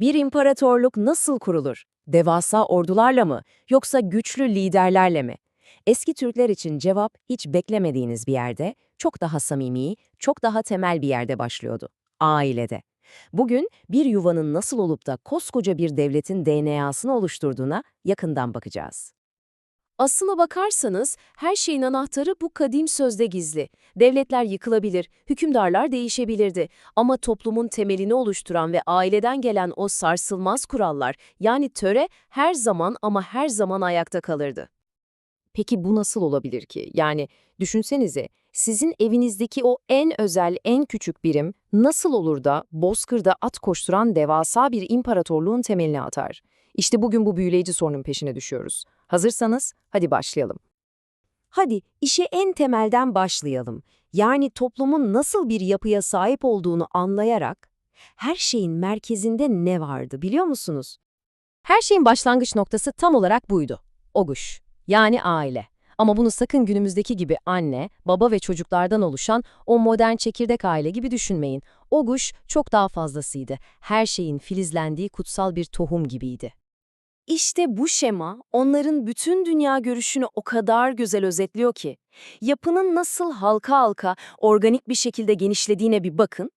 Bir imparatorluk nasıl kurulur? Devasa ordularla mı yoksa güçlü liderlerle mi? Eski Türkler için cevap hiç beklemediğiniz bir yerde, çok daha samimi, çok daha temel bir yerde başlıyordu. Ailede. Bugün bir yuvanın nasıl olup da koskoca bir devletin DNA'sını oluşturduğuna yakından bakacağız. Aslına bakarsanız her şeyin anahtarı bu kadim sözde gizli. Devletler yıkılabilir, hükümdarlar değişebilirdi ama toplumun temelini oluşturan ve aileden gelen o sarsılmaz kurallar yani töre her zaman ama her zaman ayakta kalırdı. Peki bu nasıl olabilir ki? Yani düşünsenize sizin evinizdeki o en özel, en küçük birim nasıl olur da bozkırda at koşturan devasa bir imparatorluğun temelini atar? İşte bugün bu büyüleyici sorunun peşine düşüyoruz. Hazırsanız hadi başlayalım. Hadi işe en temelden başlayalım. Yani toplumun nasıl bir yapıya sahip olduğunu anlayarak her şeyin merkezinde ne vardı biliyor musunuz? Her şeyin başlangıç noktası tam olarak buydu. Oguş, yani aile. Ama bunu sakın günümüzdeki gibi anne, baba ve çocuklardan oluşan o modern çekirdek aile gibi düşünmeyin. Oguş çok daha fazlasıydı. Her şeyin filizlendiği kutsal bir tohum gibiydi. İşte bu şema onların bütün dünya görüşünü o kadar güzel özetliyor ki. Yapının nasıl halka halka organik bir şekilde genişlediğine bir bakın.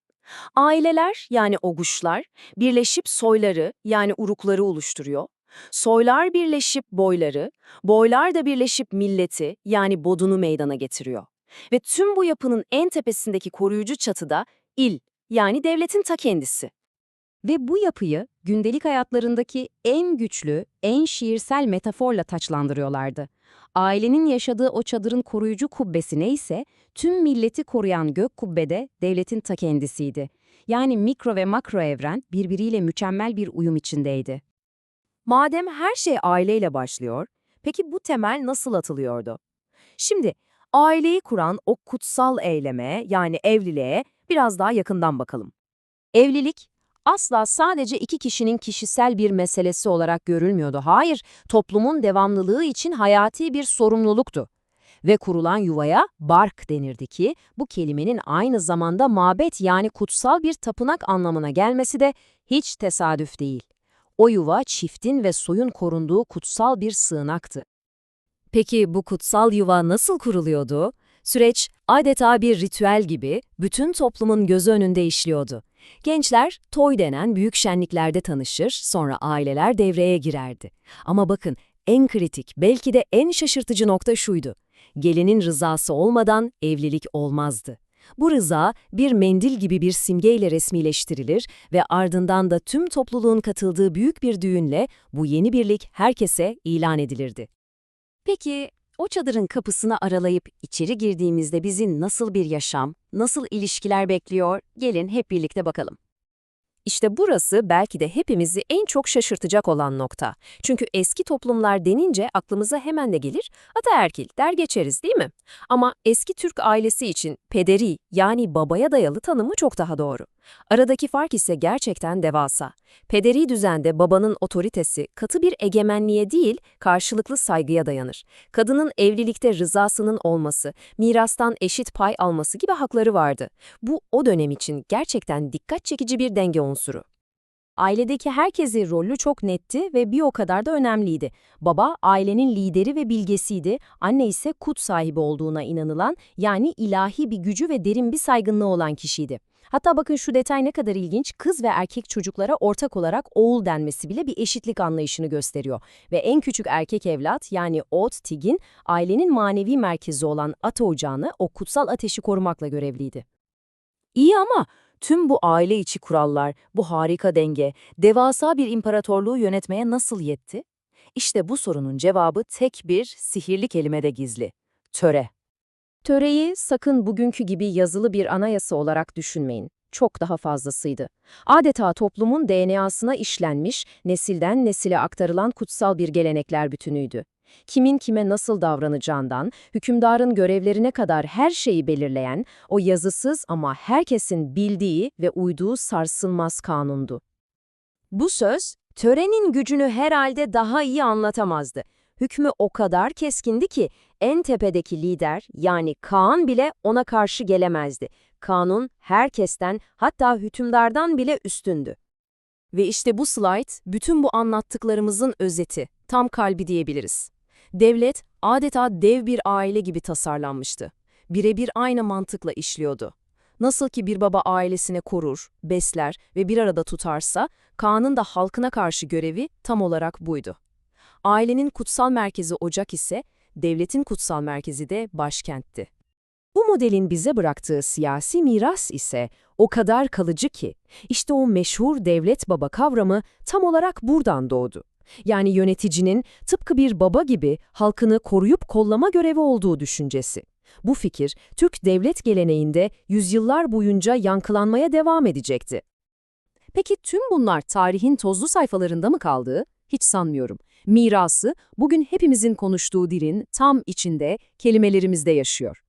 Aileler yani oguşlar birleşip soyları yani urukları oluşturuyor. Soylar birleşip boyları, boylar da birleşip milleti yani bodunu meydana getiriyor. Ve tüm bu yapının en tepesindeki koruyucu çatıda il yani devletin ta kendisi. Ve bu yapıyı gündelik hayatlarındaki en güçlü, en şiirsel metaforla taçlandırıyorlardı. Ailenin yaşadığı o çadırın koruyucu kubbesi neyse, tüm milleti koruyan gök kubbede devletin ta kendisiydi. Yani mikro ve makro evren birbiriyle mükemmel bir uyum içindeydi. Madem her şey aileyle başlıyor, peki bu temel nasıl atılıyordu? Şimdi aileyi kuran o kutsal eyleme yani evliliğe biraz daha yakından bakalım. Evlilik asla sadece iki kişinin kişisel bir meselesi olarak görülmüyordu. Hayır, toplumun devamlılığı için hayati bir sorumluluktu. Ve kurulan yuvaya bark denirdi ki, bu kelimenin aynı zamanda mabet yani kutsal bir tapınak anlamına gelmesi de hiç tesadüf değil. O yuva çiftin ve soyun korunduğu kutsal bir sığınaktı. Peki bu kutsal yuva nasıl kuruluyordu? Süreç adeta bir ritüel gibi bütün toplumun gözü önünde işliyordu. Gençler toy denen büyük şenliklerde tanışır, sonra aileler devreye girerdi. Ama bakın en kritik, belki de en şaşırtıcı nokta şuydu. Gelinin rızası olmadan evlilik olmazdı. Bu rıza bir mendil gibi bir simgeyle resmileştirilir ve ardından da tüm topluluğun katıldığı büyük bir düğünle bu yeni birlik herkese ilan edilirdi. Peki o çadırın kapısını aralayıp içeri girdiğimizde bizi nasıl bir yaşam, nasıl ilişkiler bekliyor? Gelin hep birlikte bakalım. İşte burası belki de hepimizi en çok şaşırtacak olan nokta. Çünkü eski toplumlar denince aklımıza hemen de gelir, ataerkil der geçeriz değil mi? Ama eski Türk ailesi için pederi yani babaya dayalı tanımı çok daha doğru. Aradaki fark ise gerçekten devasa. Pederi düzende babanın otoritesi katı bir egemenliğe değil, karşılıklı saygıya dayanır. Kadının evlilikte rızasının olması, mirastan eşit pay alması gibi hakları vardı. Bu o dönem için gerçekten dikkat çekici bir denge unsuru. Ailedeki herkesin rolü çok netti ve bir o kadar da önemliydi. Baba ailenin lideri ve bilgesiydi, anne ise kut sahibi olduğuna inanılan yani ilahi bir gücü ve derin bir saygınlığı olan kişiydi. Hatta bakın şu detay ne kadar ilginç, kız ve erkek çocuklara ortak olarak oğul denmesi bile bir eşitlik anlayışını gösteriyor. Ve en küçük erkek evlat yani Ot Tigin, ailenin manevi merkezi olan ata ocağını o kutsal ateşi korumakla görevliydi. İyi ama tüm bu aile içi kurallar, bu harika denge, devasa bir imparatorluğu yönetmeye nasıl yetti? İşte bu sorunun cevabı tek bir sihirli kelimede gizli. Töre. Töreyi sakın bugünkü gibi yazılı bir anayasa olarak düşünmeyin. Çok daha fazlasıydı. Adeta toplumun DNA'sına işlenmiş, nesilden nesile aktarılan kutsal bir gelenekler bütünüydü. Kimin kime nasıl davranacağından, hükümdarın görevlerine kadar her şeyi belirleyen, o yazısız ama herkesin bildiği ve uyduğu sarsılmaz kanundu. Bu söz, törenin gücünü herhalde daha iyi anlatamazdı. Hükmü o kadar keskindi ki en tepedeki lider yani Kaan bile ona karşı gelemezdi. Kanun herkesten hatta hükümdardan bile üstündü. Ve işte bu slide bütün bu anlattıklarımızın özeti, tam kalbi diyebiliriz. Devlet adeta dev bir aile gibi tasarlanmıştı. Birebir aynı mantıkla işliyordu. Nasıl ki bir baba ailesini korur, besler ve bir arada tutarsa, Kaan'ın da halkına karşı görevi tam olarak buydu. Ailenin kutsal merkezi ocak ise, devletin kutsal merkezi de başkentti. Bu modelin bize bıraktığı siyasi miras ise o kadar kalıcı ki, işte o meşhur devlet baba kavramı tam olarak buradan doğdu. Yani yöneticinin tıpkı bir baba gibi halkını koruyup kollama görevi olduğu düşüncesi. Bu fikir, Türk devlet geleneğinde yüzyıllar boyunca yankılanmaya devam edecekti. Peki tüm bunlar tarihin tozlu sayfalarında mı kaldı? Hiç sanmıyorum. Mirası bugün hepimizin konuştuğu dilin tam içinde, kelimelerimizde yaşıyor.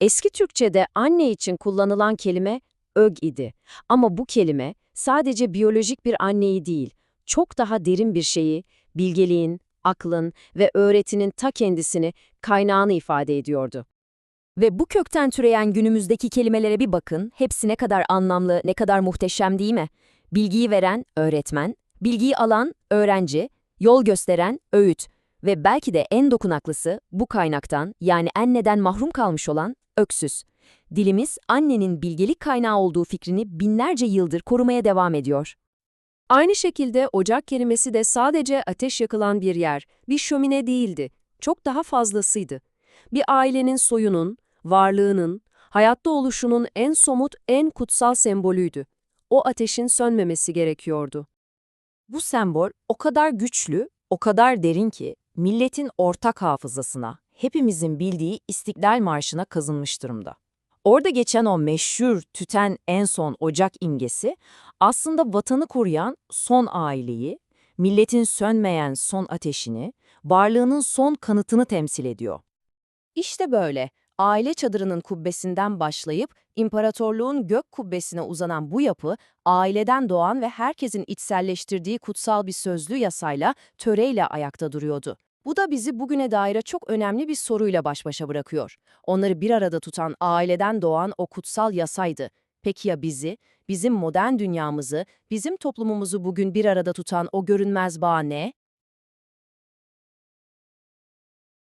Eski Türkçe'de anne için kullanılan kelime ög idi. Ama bu kelime sadece biyolojik bir anneyi değil, çok daha derin bir şeyi, bilgeliğin, aklın ve öğretinin ta kendisini, kaynağını ifade ediyordu. Ve bu kökten türeyen günümüzdeki kelimelere bir bakın, hepsi ne kadar anlamlı, ne kadar muhteşem değil mi? Bilgiyi veren öğretmen, bilgiyi alan öğrenci, yol gösteren öğüt ve belki de en dokunaklısı bu kaynaktan yani anneden mahrum kalmış olan öksüz. Dilimiz annenin bilgelik kaynağı olduğu fikrini binlerce yıldır korumaya devam ediyor. Aynı şekilde ocak kelimesi de sadece ateş yakılan bir yer, bir şömine değildi. Çok daha fazlasıydı. Bir ailenin soyunun, varlığının, hayatta oluşunun en somut, en kutsal sembolüydü. O ateşin sönmemesi gerekiyordu. Bu sembol o kadar güçlü, o kadar derin ki milletin ortak hafızasına, hepimizin bildiği İstiklal Marşı'na kazınmış durumda. Orada geçen o meşhur tüten en son ocak imgesi aslında vatanı koruyan son aileyi, milletin sönmeyen son ateşini, varlığının son kanıtını temsil ediyor. İşte böyle aile çadırının kubbesinden başlayıp imparatorluğun gök kubbesine uzanan bu yapı, aileden doğan ve herkesin içselleştirdiği kutsal bir sözlü yasayla, töreyle ayakta duruyordu. Bu da bizi bugüne dair çok önemli bir soruyla baş başa bırakıyor. Onları bir arada tutan aileden doğan o kutsal yasaydı. Peki ya bizi, bizim modern dünyamızı, bizim toplumumuzu bugün bir arada tutan o görünmez bağ ne?